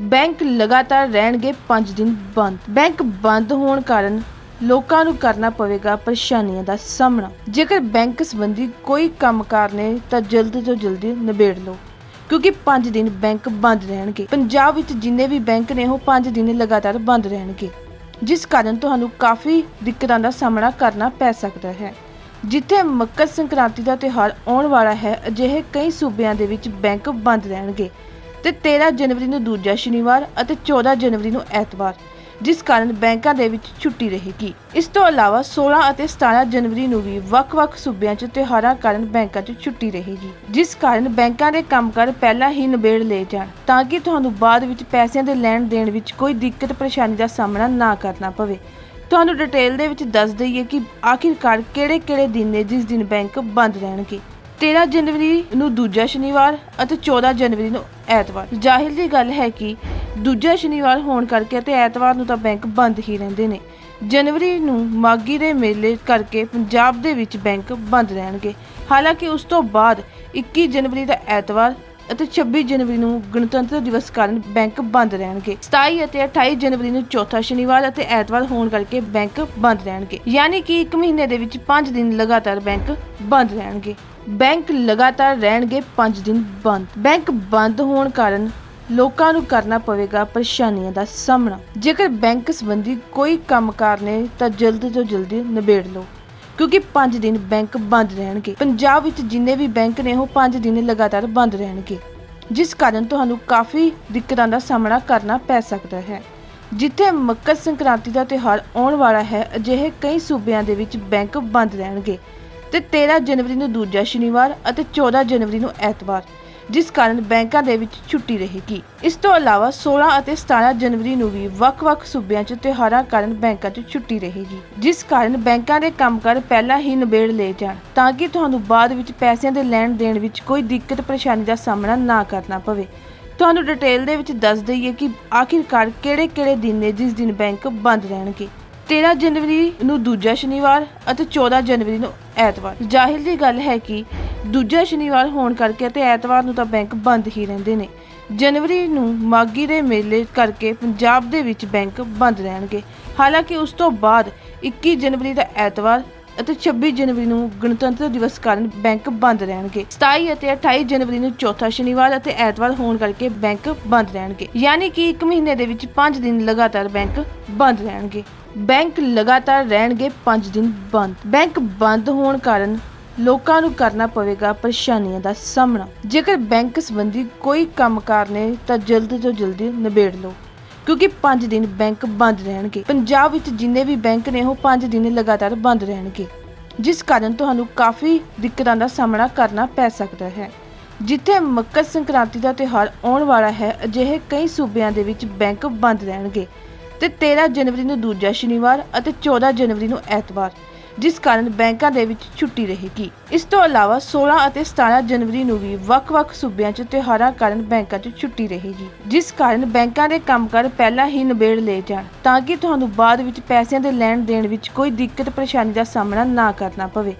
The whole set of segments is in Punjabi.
ਬੈਂਕ ਲਗਾਤਾਰ ਰਹਿਣਗੇ 5 ਦਿਨ ਬੰਦ। ਬੈਂਕ ਬੰਦ ਹੋਣ ਕਾਰਨ ਲੋਕਾਂ ਨੂੰ ਕਰਨਾ ਪਵੇਗਾ ਪਰੇਸ਼ਾਨੀਆਂ ਦਾ ਸਾਹਮਣਾ। ਜੇਕਰ ਬੈਂਕ ਸੰਬੰਧੀ ਕੋਈ ਕੰਮਕਾਰ ਨੇ ਤਾਂ ਜਲਦ ਤੋਂ ਜਲਦੀ ਨਿਬੇੜ ਲਓ, ਕਿਉਂਕਿ 5 ਦਿਨ ਬੈਂਕ ਬੰਦ ਰਹਿਣਗੇ। ਪੰਜਾਬ ਵਿੱਚ ਜਿੰਨੇ ਵੀ ਬੈਂਕ ਨੇ, ਉਹ 5 ਦਿਨ ਲਗਾਤਾਰ ਬੰਦ ਰਹਿਣਗੇ, ਜਿਸ ਕਾਰਨ ਤੁਹਾਨੂੰ ਕਾਫੀ ਦਿੱਕਤਾਂ ਦਾ ਸਾਹਮਣਾ ਕਰਨਾ ਪੈ ਸਕਦਾ ਹੈ। ਜਿੱਥੇ ਮਕਰ ਸੰਕ੍ਰਾਂਤੀ ਦਾ ਤਿਉਹਾਰ ਆਉਣ ਵਾਲਾ ਹੈ, ਅਜਿਹੇ ਕਈ ਸੂਬਿਆਂ ਦੇ ਵਿੱਚ ਬੈਂਕ ਬੰਦ ਰਹਿਣਗੇ। ਤੇ 13 ਜਨਵਰੀ ਨੂੰ ਦੂਜਾ ਸ਼ਨੀਵਾਰ ਅਤੇ 14 ਜਨਵਰੀ ਨੂੰ ਐਤਵਾਰ, ਜਿਸ ਕਾਰਨ ਬੈਂਕਾਂ ਦੇ ਵਿੱਚ ਛੁੱਟੀ ਰਹੇਗੀ। ਇਸ ਤੋਂ ਇਲਾਵਾ 16 ਅਤੇ 17 ਜਨਵਰੀ ਨੂੰ ਵੀ ਵੱਖ-ਵੱਖ ਸੂਬਿਆਂ 'ਚ ਤਿਉਹਾਰਾਂ ਕਾਰਨ ਬੈਂਕਾਂ 'ਚ ਛੁੱਟੀ ਰਹੇਗੀ, ਜਿਸ ਕਾਰਨ ਬੈਂਕਾਂ ਦੇ ਕੰਮਕਾਰ ਪਹਿਲਾਂ ਹੀ ਨਿਬੇੜ ਲਏ ਜਾਣ, ਤਾਂ ਕਿ ਤੁਹਾਨੂੰ ਬਾਅਦ ਵਿੱਚ ਪੈਸਿਆਂ ਦੇ ਲੈਣ ਦੇਣ ਵਿੱਚ ਕੋਈ ਦਿੱਕਤ ਪਰੇਸ਼ਾਨੀ ਦਾ ਸਾਹਮਣਾ ਨਾ ਕਰਨਾ ਪਵੇ। ਤੁਹਾਨੂੰ ਡਿਟੇਲ ਦੇ ਵਿੱਚ ਦੱਸ ਦਈਏ ਕਿ ਆਖਿਰਕਾਰ ਕਿਹੜੇ-ਕਿਹੜੇ ਦਿਨ ਨੇ ਜਿਸ ਦਿਨ ਬੈਂਕ ਬੰਦ ਰਹਿਣਗੇ। 13 ਜਨਵਰੀ ਨੂੰ ਦੂਜਾ ਸ਼ਨੀਵਾਰ ਅਤੇ 14 ਜਨਵਰੀ ਨੂੰ ਐਤਵਾਰ। ਜ਼ਾਹਿਰ ਦੀ ਗੱਲ ਹੈ ਕਿ ਦੂਜਾ ਸ਼ਨੀਵਾਰ ਹੋਣ ਕਰਕੇ ਅਤੇ ਐਤਵਾਰ ਨੂੰ ਤਾਂ ਬੈਂਕ ਬੰਦ ਹੀ ਰਹਿੰਦੇ ਨੇ। ਜਨਵਰੀ ਨੂੰ ਮਾਗੀ ਦੇ ਮੇਲੇ ਕਰਕੇ ਪੰਜਾਬ ਦੇ ਵਿੱਚ ਬੈਂਕ ਬੰਦ ਰਹਿਣਗੇ। ਹਾਲਾਂਕਿ ਉਸ ਤੋਂ ਬਾਅਦ 21 ਜਨਵਰੀ ਦਾ ਐਤਵਾਰ ਅਤੇ 26 ਜਨਵਰੀ ਨੂੰ ਗਣਤੰਤਰ ਦਿਵਸ ਕਾਰਨ ਬੈਂਕ ਬੰਦ ਰਹਿਣਗੇ। 27 ਅਤੇ 28 ਜਨਵਰੀ ਨੂੰ ਚੌਥਾ ਸ਼ਨੀਵਾਰ ਅਤੇ ਐਤਵਾਰ ਹੋਣ ਕਰਕੇ ਬੈਂਕ ਬੰਦ ਰਹਿਣਗੇ। ਯਾਨੀ ਕਿ ਇੱਕ ਮਹੀਨੇ ਦੇ ਵਿੱਚ 5 ਦਿਨ ਲਗਾਤਾਰ ਬੈਂਕ ਬੰਦ ਰਹਿਣਗੇ। ਬੈਂਕ ਲਗਾਤਾਰ ਰਹਿਣਗੇ 5 ਦਿਨ ਬੰਦ। ਬੈਂਕ ਬੰਦ ਹੋਣ ਕਾਰਨ ਲੋਕਾਂ ਨੂੰ ਕਰਨਾ ਪਵੇਗਾ ਪਰੇਸ਼ਾਨੀਆਂ ਦਾ ਸਾਹਮਣਾ। ਜੇਕਰ ਬੈਂਕ ਸੰਬੰਧੀ ਕੋਈ ਕੰਮਕਾਰ ਨੇ ਤਾਂ ਜਲਦ ਤੋਂ ਜਲਦੀ ਨਿਬੇੜ ਲਓ, ਕਿਉਂਕਿ 5 ਦਿਨ ਬੈਂਕ ਬੰਦ ਰਹਿਣਗੇ। ਪੰਜਾਬ ਵਿੱਚ ਜਿੰਨੇ ਵੀ ਬੈਂਕ ਨੇ, ਉਹ 5 ਦਿਨ ਲਗਾਤਾਰ ਬੰਦ ਰਹਿਣਗੇ, ਜਿਸ ਕਾਰਨ ਤੁਹਾਨੂੰ ਕਾਫੀ ਦਿੱਕਤਾਂ ਦਾ ਸਾਹਮਣਾ ਕਰਨਾ ਪੈ ਸਕਦਾ ਹੈ। ਜਿੱਥੇ ਮਕਰ ਸੰਕ੍ਰਾਂਤੀ ਦਾ ਤਿਉਹਾਰ ਆਉਣ ਵਾਲਾ ਹੈ, ਅਜਿਹੇ ਕਈ ਸੂਬਿਆਂ ਦੇ ਵਿੱਚ ਬੈਂਕ ਬੰਦ ਰਹਿਣਗੇ। ਤੇ 13 ਜਨਵਰੀ ਨੂੰ ਦੂਜਾ ਸ਼ਨੀਵਾਰ ਅਤੇ 14 ਜਨਵਰੀ ਨੂੰ ਐਤਵਾਰ, ਜਿਸ ਕਾਰਨ ਬੈਂਕਾਂ ਦੇ ਵਿੱਚ ਛੁੱਟੀ ਰਹੇਗੀ। ਇਸ ਤੋਂ ਇਲਾਵਾ 16 ਅਤੇ 17 ਜਨਵਰੀ ਨੂੰ ਵੀ ਵੱਖ-ਵੱਖ ਸੂਬਿਆਂ 'ਚ ਤਿਉਹਾਰਾਂ ਕਾਰਨ ਬੈਂਕਾਂ 'ਚ ਛੁੱਟੀ ਰਹੇਗੀ, ਜਿਸ ਕਾਰਨ ਬੈਂਕਾਂ ਦੇ ਕੰਮਕਾਰ ਪਹਿਲਾਂ ਹੀ ਨਿਬੇੜ ਲਏ ਜਾਣ, ਤਾਂ ਕਿ ਤੁਹਾਨੂੰ ਬਾਅਦ ਵਿੱਚ ਪੈਸਿਆਂ ਦੇ ਲੈਣ ਦੇਣ ਵਿੱਚ ਕੋਈ ਦਿੱਕਤ ਪਰੇਸ਼ਾਨੀ ਦਾ ਸਾਹਮਣਾ ਨਾ ਕਰਨਾ ਪਵੇ। ਤੁਹਾਨੂੰ ਡਿਟੇਲ ਦੇ ਵਿੱਚ ਦੱਸ ਦਈਏ ਕਿ ਆਖਿਰਕਾਰ ਕਿਹੜੇ-ਕਿਹੜੇ ਦਿਨ ਨੇ ਜਿਸ ਦਿਨ ਬੈਂਕ ਬੰਦ ਰਹਿਣਗੇ। 13 ਜਨਵਰੀ ਨੂੰ ਦੂਜਾ ਸ਼ਨੀਵਾਰ ਅਤੇ 14 ਜਨਵਰੀ ਨੂੰ ਐਤਵਾਰ। ਜ਼ਾਹਿਰ ਦੀ ਗੱਲ ਹੈ ਕਿ ਦੂਜਾ ਸ਼ਨੀਵਾਰ ਹੋਣ ਕਰਕੇ ਅਤੇ ਐਤਵਾਰ ਨੂੰ ਤਾਂ ਬੈਂਕ ਬੰਦ ਹੀ ਰਹਿੰਦੇ ਨੇ। ਜਨਵਰੀ ਨੂੰ ਮਾਗੀ ਦੇ ਮੇਲੇ ਕਰਕੇ ਪੰਜਾਬ ਦੇ ਵਿੱਚ ਬੈਂਕ ਬੰਦ ਰਹਿਣਗੇ। ਹਾਲਾਂਕਿ ਉਸ ਤੋਂ ਬਾਅਦ 21 ਜਨਵਰੀ ਦਾ ਐਤਵਾਰ ਅਤੇ 26 ਜਨਵਰੀ ਨੂੰ ਗਣਤੰਤਰ ਦਿਵਸ ਕਾਰਨ ਬੈਂਕ ਬੰਦ ਰਹਿਣਗੇ। 27 ਅਤੇ 28 ਜਨਵਰੀ ਨੂੰ ਚੌਥਾ ਸ਼ਨੀਵਾਰ ਅਤੇ ਐਤਵਾਰ ਹੋਣ ਕਰਕੇ ਬੈਂਕ ਬੰਦ ਰਹਿਣਗੇ। ਯਾਨੀ ਕਿ ਇੱਕ ਮਹੀਨੇ ਦੇ ਵਿੱਚ 5 ਦਿਨ ਲਗਾਤਾਰ ਬੈਂਕ ਬੰਦ ਰਹਿਣਗੇ। ਬੈਂਕ ਲਗਾਤਾਰ ਰਹਿਣਗੇ 5 ਦਿਨ ਬੰਦ। ਬੈਂਕ ਬੰਦ ਹੋਣ ਕਾਰਨ ਲੋਕਾਂ ਨੂੰ ਕਰਨਾ ਪਵੇਗਾ ਪਰੇਸ਼ਾਨੀਆਂ ਦਾ ਸਾਹਮਣਾ। ਜੇਕਰ ਬੈਂਕ ਸੰਬੰਧੀ ਕੋਈ ਕੰਮਕਾਰ ਨੇ ਤਾਂ ਜਲਦ ਤੋਂ ਜਲਦੀ ਨਿਬੇੜ ਲਓ, ਕਿਉਂਕਿ 5 ਦਿਨ ਬੈਂਕ ਬੰਦ ਰਹਿਣਗੇ। ਪੰਜਾਬ ਵਿੱਚ ਜਿੰਨੇ ਵੀ ਬੈਂਕ ਨੇ, ਉਹ 5 ਦਿਨ ਲਗਾਤਾਰ ਬੰਦ ਰਹਿਣਗੇ, ਜਿਸ ਕਾਰਨ ਤੁਹਾਨੂੰ ਕਾਫੀ ਦਿੱਕਤਾਂ ਦਾ ਸਾਹਮਣਾ ਕਰਨਾ ਪੈ ਸਕਦਾ ਹੈ। ਜਿੱਥੇ ਮਕਰ ਸੰਕ੍ਰਾਂਤੀ ਦਾ ਤਿਉਹਾਰ ਆਉਣ ਵਾਲਾ ਹੈ, ਅਜਿਹੇ ਕਈ ਸੂਬਿਆਂ ਦੇ ਵਿੱਚ ਬੈਂਕ ਬੰਦ ਰਹਿਣਗੇ। ਤੇ 13 ਜਨਵਰੀ ਨੂੰ ਦੂਜਾ ਸ਼ਨੀਵਾਰ ਅਤੇ 14 ਜਨਵਰੀ ਨੂੰ ਐਤਵਾਰ, ਜਿਸ ਕਾਰਨ ਬੈਂਕਾਂ ਦੇ ਵਿੱਚ ਛੁੱਟੀ ਰਹੇਗੀ। ਇਸ ਤੋਂ ਇਲਾਵਾ 16 ਅਤੇ 17 ਜਨਵਰੀ ਨੂੰ ਵੀ ਵੱਖ-ਵੱਖ ਸੂਬਿਆਂ 'ਚ ਤਿਉਹਾਰਾਂ ਕਾਰਨ ਬੈਂਕਾਂ 'ਚ ਛੁੱਟੀ ਰਹੇਗੀ, ਜਿਸ ਕਾਰਨ ਬੈਂਕਾਂ ਦੇ ਕੰਮਕਾਰ ਪਹਿਲਾਂ ਹੀ ਨਿਬੇੜ ਲਏ ਜਾਣ, ਤਾਂ ਕਿ ਤੁਹਾਨੂੰ ਬਾਅਦ ਵਿੱਚ ਪੈਸਿਆਂ ਦੇ ਲੈਣ ਦੇਣ ਵਿੱਚ ਕੋਈ ਦਿੱਕਤ ਪਰੇਸ਼ਾਨੀ ਦਾ ਸਾਹਮਣਾ ਨਾ ਕਰਨਾ ਪਵੇ।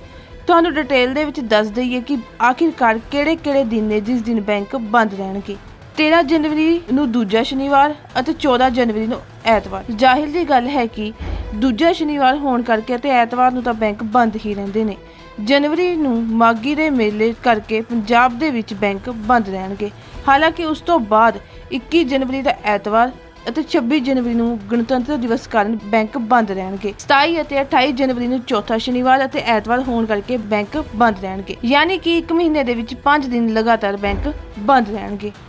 ਤੁਹਾਨੂੰ ਡਿਟੇਲ ਦੇ ਵਿੱਚ ਦੱਸ ਦਈਏ ਕਿ ਆਖਿਰਕਾਰ ਕਿਹੜੇ-ਕਿਹੜੇ ਦਿਨ ਨੇ ਜਿਸ ਦਿਨ ਬੈਂਕ ਬੰਦ ਰਹਿਣਗੇ। 13 ਜਨਵਰੀ ਨੂੰ ਦੂਜਾ ਸ਼ਨੀਵਾਰ ਅਤੇ 14 ਜਨਵਰੀ ਨੂੰ ਐਤਵਾਰ। ਜ਼ਾਹਿਰ ਦੀ ਗੱਲ ਹੈ ਕਿ ਦੂਜਾ ਸ਼ਨੀਵਾਰ ਹੋਣ ਕਰਕੇ ਅਤੇ ਐਤਵਾਰ ਨੂੰ ਤਾਂ ਬੈਂਕ ਬੰਦ ਹੀ ਰਹਿੰਦੇ ਨੇ। ਜਨਵਰੀ ਨੂੰ ਮਾਗੀ ਦੇ ਮੇਲੇ ਕਰਕੇ ਪੰਜਾਬ ਦੇ ਵਿੱਚ ਬੈਂਕ ਬੰਦ ਰਹਿਣਗੇ। ਹਾਲਾਂਕਿ ਉਸ ਤੋਂ ਬਾਅਦ 21 ਜਨਵਰੀ ਦਾ ਐਤਵਾਰ ਅਤੇ 26 ਜਨਵਰੀ ਨੂੰ ਗਣਤੰਤਰ ਦਿਵਸ ਕਾਰਨ ਬੈਂਕ ਬੰਦ ਰਹਿਣਗੇ। 27 ਅਤੇ 28 ਜਨਵਰੀ ਨੂੰ ਚੌਥਾ ਸ਼ਨੀਵਾਰ ਅਤੇ ਐਤਵਾਰ ਹੋਣ ਕਰਕੇ ਬੈਂਕ ਬੰਦ ਰਹਿਣਗੇ। ਯਾਨੀ ਕਿ ਇੱਕ ਮਹੀਨੇ ਦੇ ਵਿੱਚ 5 ਦਿਨ ਲਗਾਤਾਰ ਬੈਂਕ ਬੰਦ ਰਹਿਣਗੇ।